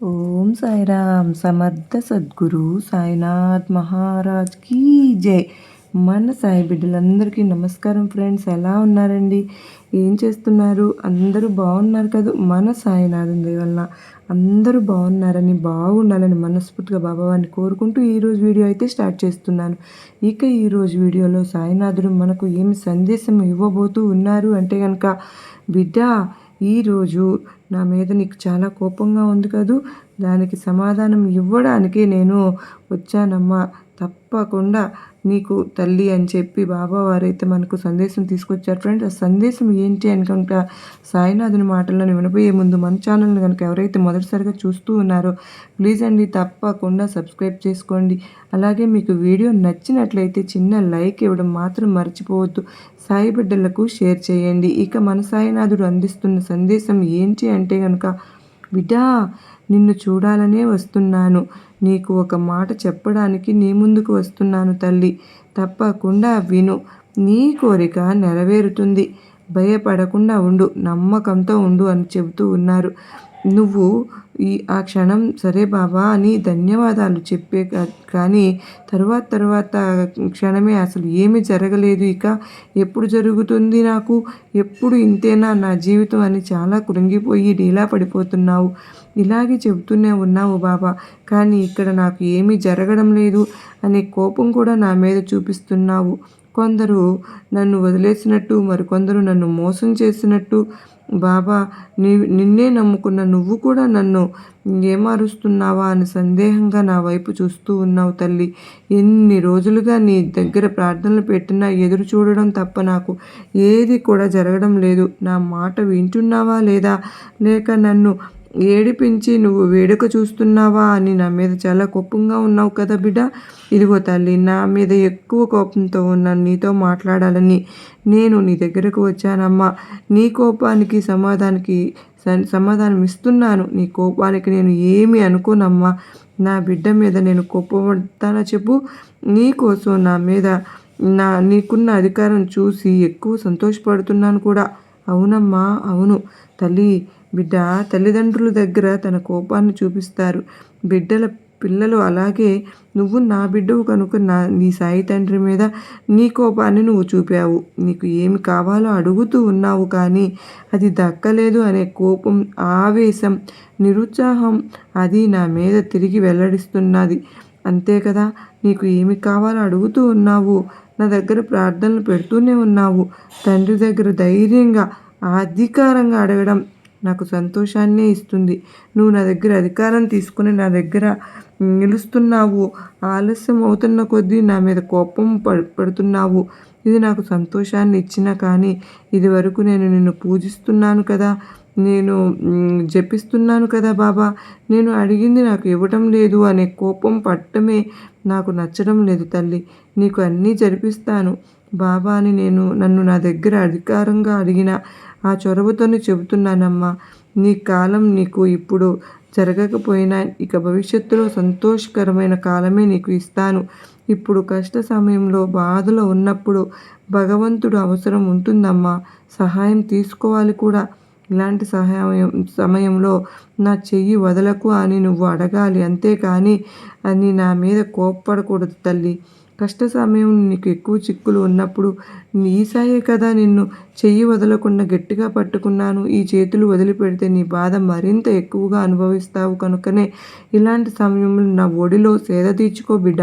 ఓం సాయిరామ్ సమర్థ సద్గురు సాయినాథ్ మహారాజ్ కీ జై. మన సాయి బిడ్డలందరికీ నమస్కారం ఫ్రెండ్స్ ఎలా ఉన్నారండి? ఏం చేస్తున్నారు? అందరూ బాగున్నారు కదా? మన సాయినాథం వలన అందరూ బాగున్నారని బాగుండాలని మనస్ఫూర్తిగా బాబావాన్ని కోరుకుంటూ ఈరోజు వీడియో అయితే స్టార్ట్ చేస్తున్నాను. ఇక ఈరోజు వీడియోలో సాయినాథుడు మనకు ఏమి సందేశం ఇవ్వబోతూ ఉన్నారు అంటే కనుక బిడ్డ ఈరోజు నా మీద నీకు చాలా కోపంగా ఉంది కదూ? దానికి సమాధానం ఇవ్వడానికి నేను వచ్చానమ్మా. తప్పకుండా నీకు తల్లి అని చెప్పి బాబా వారైతే మనకు సందేశం తీసుకొచ్చారు. ఫ్రెండ్స్ ఆ సందేశం ఏంటి అని కనుక సాయినాథుని మాటలను వినబోయే ముందు మన ఛానల్ని కనుక ఎవరైతే మొదటిసారిగా చూస్తూ ఉన్నారో ప్లీజ్ అండి తప్పకుండా సబ్స్క్రైబ్ చేసుకోండి. అలాగే మీకు వీడియో నచ్చినట్లయితే చిన్న లైక్ ఇవ్వడం మాత్రం మర్చిపోవద్దు. సాయి బిడ్డలకు షేర్ చేయండి. ఇక మన సాయినాథుడు అందిస్తున్న సందేశం ఏంటి అంటే కనుక బిడ్డా నిన్ను చూడాలనే వస్తున్నాను. నీకు ఒక మాట చెప్పడానికి నీ ముందుకు వస్తున్నాను తల్లి. తప్పకుండా విను. నీ కోరిక నెరవేరుతుంది. భయపడకుండా ఉండు. నమ్మకంతో ఉండు అని చెబుతూ ఉన్నారు. నువ్వు ఈ ఆ క్షణం సరే బాబా అని ధన్యవాదాలు చెప్పే కానీ తర్వాత తర్వాత క్షణమే అసలు ఏమి జరగలేదు. ఇక ఎప్పుడు జరుగుతుంది నాకు? ఎప్పుడు ఇంతేనా నా జీవితం అని చాలా కృంగిపోయి డీలా పడిపోతున్నావు. ఇలాగే చెబుతూనే ఉన్నావు బాబా. కానీ ఇక్కడ నాకు ఏమీ జరగడం లేదు అనే కోపం కూడా నా మీద చూపిస్తున్నావు. కొందరు నన్ను వదిలేసినట్టు మరికొందరు నన్ను మోసం చేసినట్టు బాబా నీ నిన్నే నమ్ముకున్న నువ్వు కూడా నన్ను ఏమారుస్తున్నావా అని సందేహంగా నా వైపు చూస్తూ ఉన్నావు తల్లి. ఎన్ని రోజులుగా నీ దగ్గర ప్రార్థనలు పెట్టినా ఎదురు చూడడం తప్ప నాకు ఏది కూడా జరగడం లేదు. నా మాట వింటున్నావా లేదా? లేక నన్ను ఏడిపించి నువ్వు వేడుక చూస్తున్నావా అని నా మీద చాలా కోపంగా ఉన్నావు కదా బిడ్డ. ఇదిగో తల్లి నా మీద ఎక్కువ కోపంతో ఉన్నాను నీతో మాట్లాడాలని నేను నీ దగ్గరకు వచ్చానమ్మా. నీ కోపానికి సమాధానికి సమాధానం ఇస్తున్నాను. నీ కోపానికి నేను ఏమి అనుకోనమ్మా. నా బిడ్డ మీద నేను కోపపడతానా చెప్పు. నీ కోసం నా మీద నా నీకున్న అధికారం చూసి ఎక్కువ సంతోషపడుతున్నాను కూడా. అవునమ్మా అవును తల్లి. బిడ్డ తల్లిదండ్రుల దగ్గర తన కోపాన్ని చూపిస్తారు. బిడ్డల పిల్లలు అలాగే నువ్వు నా బిడ్డవు కనుక నా నీ సాయి తండ్రి మీద నీ కోపాన్ని నువ్వు చూపావు. నీకు ఏమి కావాలో అడుగుతూ ఉన్నావు కానీ అది దక్కలేదు అనే కోపం ఆవేశం నిరుత్సాహం అది నా మీద తిరిగి వెల్లడిస్తున్నది. అంతే కదా? నీకు ఏమి కావాలో అడుగుతూ ఉన్నావు? నా దగ్గర ప్రార్థనలు పెడుతూనే ఉన్నావు. తండ్రి దగ్గర ధైర్యంగా అధికారంగా అడగడం నాకు సంతోషాన్నే ఇస్తుంది. నువ్వు నా దగ్గర అధికారం తీసుకుని నా దగ్గర నిలుస్తున్నావు. ఆలస్యం అవుతున్న కొద్దీ నా మీద కోపం పడుతున్నావు. ఇది నాకు సంతోషాన్ని ఇచ్చినా కానీ ఇది వరకు నేను నిన్ను పూజిస్తున్నాను కదా. నేను జపిస్తున్నాను కదా బాబా. నేను అడిగింది నాకు ఇవ్వటం లేదు అనే కోపం పట్టమే నాకు నచ్చడం లేదు తల్లి. నీకు అన్నీ జరిపిస్తాను. బాబా అని నేను నన్ను నా దగ్గర అధికారంగా అడిగిన ఆ చొరవతోనే చెబుతున్నానమ్మా. నీ కాలం నీకు ఇప్పుడు జరగకపోయినా ఇక భవిష్యత్తులో సంతోషకరమైన కాలమే నీకు ఇస్తాను. ఇప్పుడు కష్ట సమయంలో బాధలో ఉన్నప్పుడు భగవంతుడు అవసరం ఉంటుందమ్మా. సహాయం తీసుకోవాలి కూడా. ఇలాంటి సహాయం సమయంలో నా చెయ్యి వదలకు అని నువ్వు అడగాలి. అంతేకాని అని నా మీద కోప్పడకూడదు తల్లి. కష్ట సమయం నీకు ఎక్కువ చిక్కులు ఉన్నప్పుడు నీ కదా నిన్ను చెయ్యి వదలకుండా గట్టిగా పట్టుకున్నాను. ఈ చేతులు వదిలిపెడితే నీ బాధ మరింత ఎక్కువగా అనుభవిస్తావు కనుకనే. ఇలాంటి సమయంలో నా ఒడిలో సేద తీర్చుకో బిడ్డ.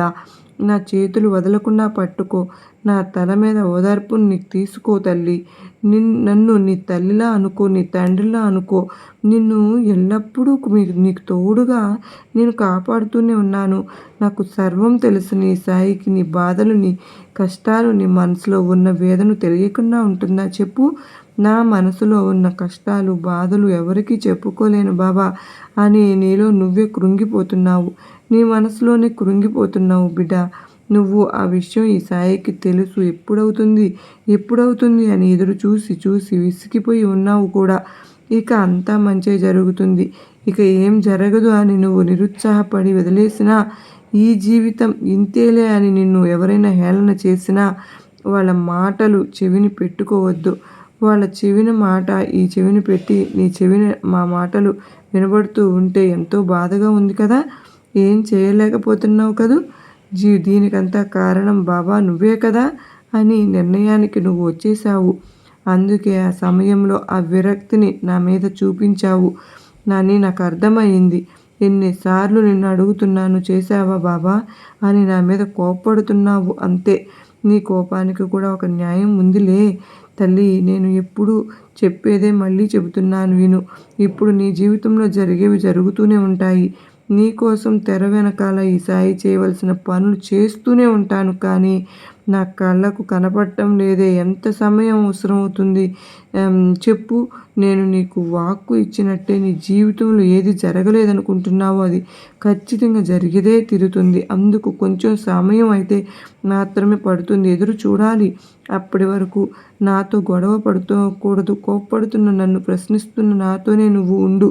నా చేతులు వదలకుండా పట్టుకో. నా తల మీద ఓదార్పు నీకు తీసుకో తల్లి. నిన్ నన్ను నీ తల్లిలా అనుకో నీ తండ్రిలా అనుకో. నిన్ను ఎల్లప్పుడూ మీకు నీకు తోడుగా నేను కాపాడుతూనే ఉన్నాను. నాకు సర్వం తెలుసు నీ సాయికి నీ బాధలు నీ కష్టాలు నీ మనసులో ఉన్న వేదన తెలియకుండా ఉంటుందా చెప్పు. నా మనసులో ఉన్న కష్టాలు బాధలు ఎవరికీ చెప్పుకోలేను బాబా అని నీలో నువ్వే కృంగిపోతున్నావు. నీ మనసులోనే కృంగిపోతున్నావు బిడ్డ. నువ్వు ఆ విషయం ఈ సాయికి తెలుసు. ఎప్పుడవుతుంది? ఎప్పుడవుతుంది అని ఎదురు చూసి చూసి విసిగిపోయి ఉన్నావు కూడా. ఇక అంతా మంచి జరుగుతుంది. ఇక ఏం జరగదు అని నువ్వు నిరుత్సాహపడి వదిలేసినా ఈ జీవితం ఇంతేలే అని నిన్ను ఎవరైనా హేళన చేసినా వాళ్ళ మాటలు చెవిని పెట్టుకోవద్దు. వాళ్ళ చెవిన మాట ఈ చెవిని పెట్టి నీ చెవిన మా మాటలు వినబడుతూ ఉంటే ఎంతో బాధగా ఉంది కదా? ఏం చేయలేకపోతున్నావు కదూ? జీ దీనికంతా కారణం బాబా నువ్వే కదా అని నిర్ణయానికి నువ్వు వచ్చేసావు అందుకే ఆ సమయంలో ఆ విరక్తిని నా మీద చూపించావు. నాని నాకు అర్థమైంది. ఎన్నిసార్లు నిన్ను అడుగుతున్నాను చేశావా బాబా అని నా మీద కోప్పడుతున్నావు అంతే. నీ కోపానికి కూడా ఒక న్యాయం ఉందిలే. తల్లి నేను ఎప్పుడు చెప్పేదే మళ్ళీ చెబుతున్నాను విను. ఇప్పుడు నీ జీవితంలో జరిగేవి జరుగుతూనే ఉంటాయి. నీకోసం తెర వెనకాల ఈ సాయి చేయవలసిన పనులు చేస్తూనే ఉంటాను కానీ నా కళ్ళకు కనపడటం లేదే. ఎంత సమయం అవసరం అవుతుంది చెప్పు. నేను నీకు వాక్కు ఇచ్చినట్టే నీ జీవితంలో ఏది జరగలేదనుకుంటున్నావో అది ఖచ్చితంగా జరిగేదే తిరుగుతుంది. అందుకు కొంచెం సమయం అయితే మాత్రమే పడుతుంది. ఎదురు చూడాలి. అప్పటి వరకు నాతో గొడవ పడుతూకూడదు. కోప్పడుతున్న నన్ను ప్రశ్నిస్తున్న నాతోనే నువ్వు ఉండు.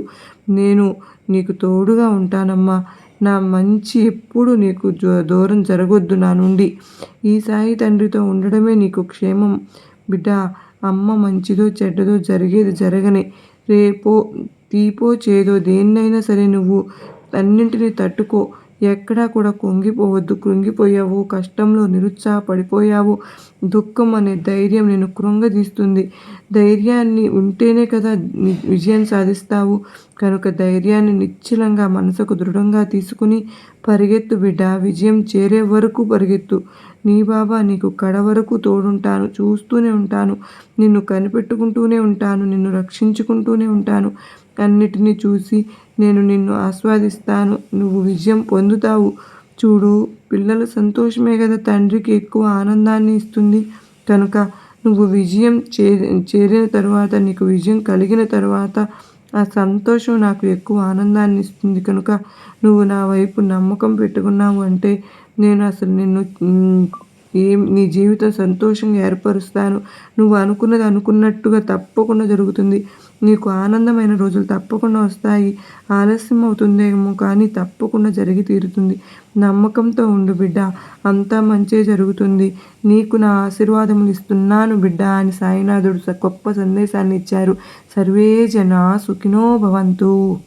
నేను నీకు తోడుగా ఉంటానమ్మా. నా మంచి ఎప్పుడు నీకు దూరం జరగొద్దు నా నుండి. ఈ సాయి తండ్రితో ఉండడమే నీకు క్షేమం. బిడ్డ అమ్మ మంచిదో చెడ్డదో జరిగేది జరగని. రేపో తీపో చేదో దేన్నైనా సరే నువ్వు అన్నింటినీ తట్టుకో. ఎక్కడా కూడా కుంగిపోవద్దు. కృంగిపోయావు కష్టంలో నిరుత్సాహపడిపోయావు. దుఃఖం అనే ధైర్యం నేను కృంగదీస్తుంది. ధైర్యాన్ని ఉంటేనే కదా విజయం సాధిస్తావు. కనుక ధైర్యాన్ని నిశ్చలంగా మనసుకు దృఢంగా తీసుకుని పరిగెత్తు బిడ్డ. విజయం చేరే వరకు పరిగెత్తు. నీ బాబా నీకు కడ వరకు తోడుంటాను. చూస్తూనే ఉంటాను. నిన్ను కనిపెట్టుకుంటూనే ఉంటాను. నిన్ను రక్షించుకుంటూనే ఉంటాను. అన్నిటినీ చూసి నేను నిన్ను ఆస్వాదిస్తాను. నువ్వు విజయం పొందుతావు. చూడు పిల్లల సంతోషమే కదా తండ్రికి ఎక్కువ ఆనందాన్ని ఇస్తుంది. కనుక నువ్వు విజయం చే చేరిన తర్వాత నీకు విజయం కలిగిన తర్వాత ఆ సంతోషం నాకు ఎక్కువ ఆనందాన్ని ఇస్తుంది. కనుక నువ్వు నా వైపు నమ్మకం పెట్టుకున్నావు అంటే నేను అసలు నిన్ను ఏం నీ జీవితం సంతోషంగా ఏర్పరుస్తాను. నువ్వు అనుకున్నది అనుకున్నట్టుగా తప్పకుండా జరుగుతుంది. నీకు ఆనందమైన రోజులు తప్పకుండా వస్తాయి. ఆలస్యం అవుతుందేమో కానీ తప్పకుండా జరిగి తీరుతుంది. నమ్మకంతో ఉండు బిడ్డ అంతా మంచే జరుగుతుంది. నీకు నా ఆశీర్వాదములు ఇస్తున్నాను బిడ్డ అని సాయినాథుడు గొప్ప సందేశాన్ని ఇచ్చారు. సర్వే జన సుఖినో భవంతు.